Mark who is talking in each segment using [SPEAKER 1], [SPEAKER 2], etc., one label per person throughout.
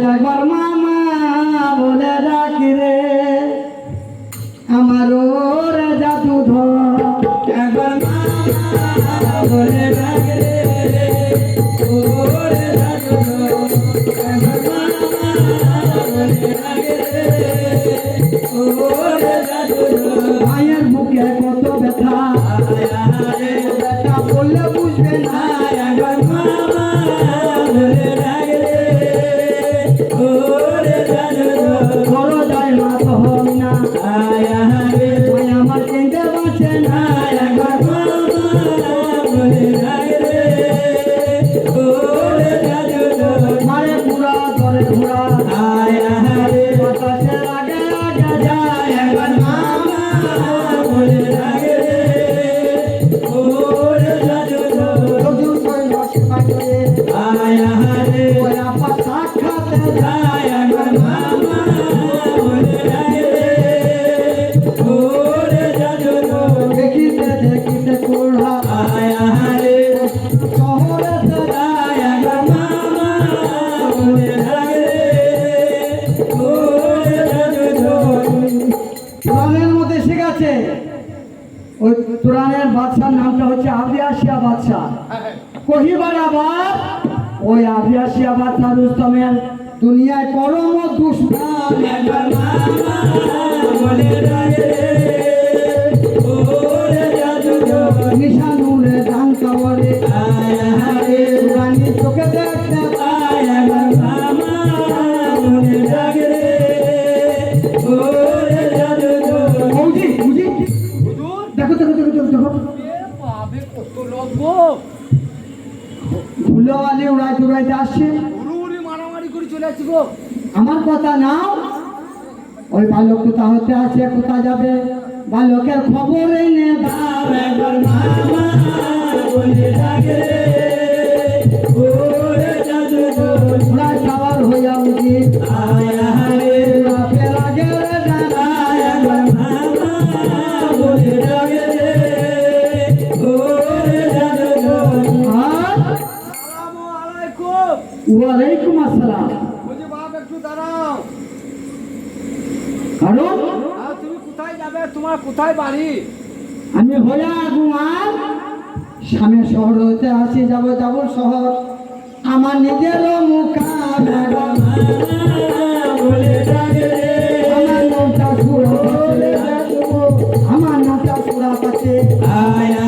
[SPEAKER 1] ওই কোরআনের মধ্যে শিখাচ্ছে ওই কোরআনের বাদশার নামটা হচ্ছে আবিয়াসিয়া বাদশাহ। কহিবার আবার ওই আবিয়াসিয়া বাদশাহ রুস্তমের দুনিয়ায় পরম দুষ্প্রাণ উড়াইতে আসছে
[SPEAKER 2] মারামারি করে চলে আসছি গো।
[SPEAKER 1] আমার কথা নাও। ওই বালক কোথা হতে আছে কোথা যাবে? বালকের খবর এনে দাও ওয়ালাইকুম আসসালাম।
[SPEAKER 2] বাপ একটু দাঁড়াও।
[SPEAKER 1] কারণ?
[SPEAKER 2] তুমি কোথায় যাবে? তোমার কোথায় বাড়ি?
[SPEAKER 1] আমি হইয়া স্বামী শহর হতে আসি যাব যাব শহর। আমার নিজের মুখাম বলে আমার নামটা সুরা পাচ্ছে আমার নামটা সুরা পাচ্ছে। আয়া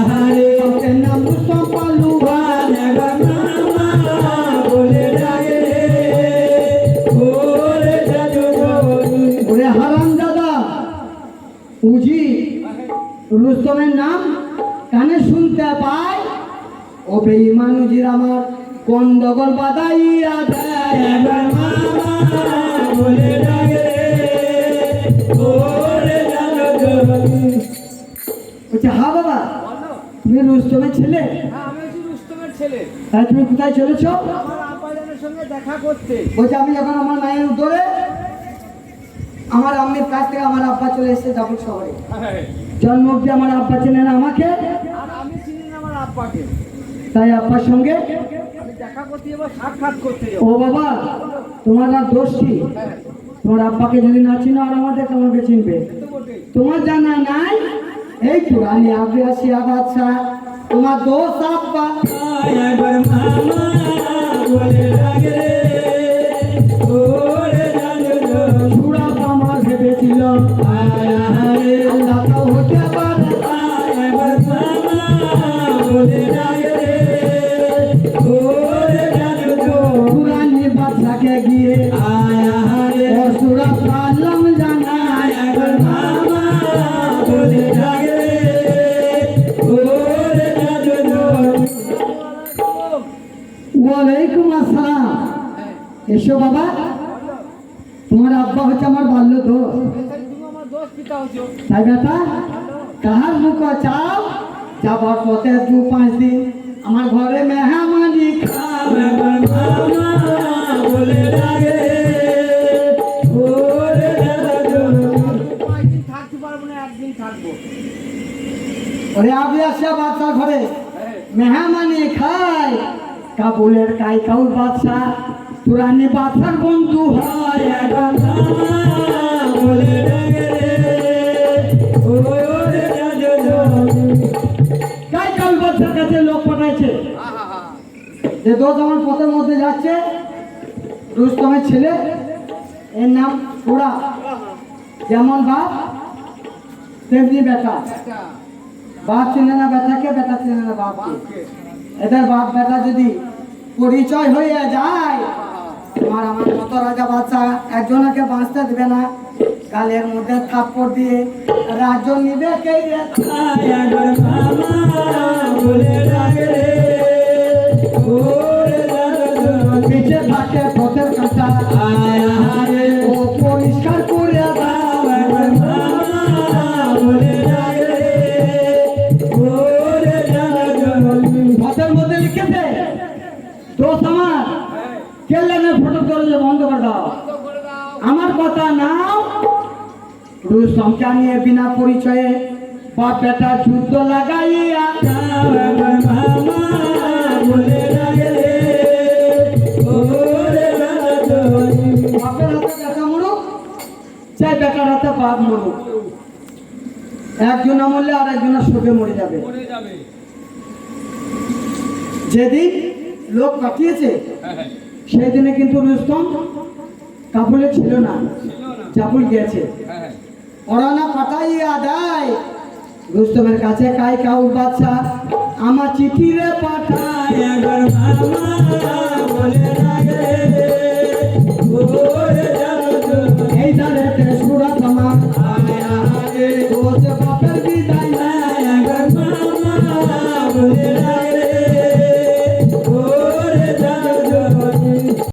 [SPEAKER 1] উজি রুস্তমের নাম কানে শুনতে পাই? ও বেঈমান উজির আমার গন্ডগোল বাদাইয়া। বলছে হা বাবা তুমি রুস্তমের ছেলে?
[SPEAKER 2] হ্যাঁ
[SPEAKER 1] তুমি কোথায় চলেছ?
[SPEAKER 2] সঙ্গে দেখা করতে।
[SPEAKER 1] বলছে আমি যখন আমার মায়ের উত্তরে আমার আম্মির কাছ থেকে আমার আব্বা চলে এসেছে জাফর শহরে জন্ম অব্দি আমার আব্বা চেনেন আমাকে
[SPEAKER 2] আর আমি না আমার
[SPEAKER 1] তাই আব্বার সঙ্গে ও বাবা তোমার আর দোষ কি
[SPEAKER 2] হ্যাঁ
[SPEAKER 1] তোমার আব্বাকে যদি না চিনো আর আমাদের কেমনকে চিনবে তোমার জানা নাই এই তো আমি আগে আসি আবাচ্ছা তোমার দোষ আব্বা এসো বাবা তোমার আব্বা হচ্ছে আমার বাল্য দোষ
[SPEAKER 2] তাই
[SPEAKER 1] বেটা কাহার মুখ চাও যাবার পথে দু পাঁচ দিন আমার ঘরে মেহমানি খাও বলে লাগে ঘরে খায়। বাদশাহ তুরানি বাদশার বন্ধু হয় যে দোষ আমার পথের মধ্যে যাচ্ছে রুস্তমের ছেলে, এর নাম তোরা যেমন বাপ, তেমনি বেটা। বাপ চেনে না বেটাকে, বেটা চেনে না বাপকে। এদের বাপ বেটা যদি পরিচয় হয়ে যায়, তোমার আমার মতো রাজা বাচ্চা একজনকে বাঁচতে দেবে না। গালের মধ্যে থাপ্পড় দিয়ে রাজ্য নিবে কে রে। দোষ আমার কেল্লানের ফটো করে বন্ধ করে দাও। আমার কথা নাও। রুস্তমকে নিয়ে বিনা পরিচয়ে বাপ বেটা যুদ্ধ লাগাইয়া চাই হাতে বাপ মরুক। একজন মরলে আর একজনের শোকে মরে যাবে। যেদিন লোক পাঠিয়েছে সেই দিনে কিন্তু রুস্তম কাবুলে ছিল না জাবুল গিয়েছে। পড়ানা পাঠাইয়া দেয়। রুস্তমের কাছে কাই কাউ বাচ্চা আমার চিঠি রে পাঠায় বলে লাগে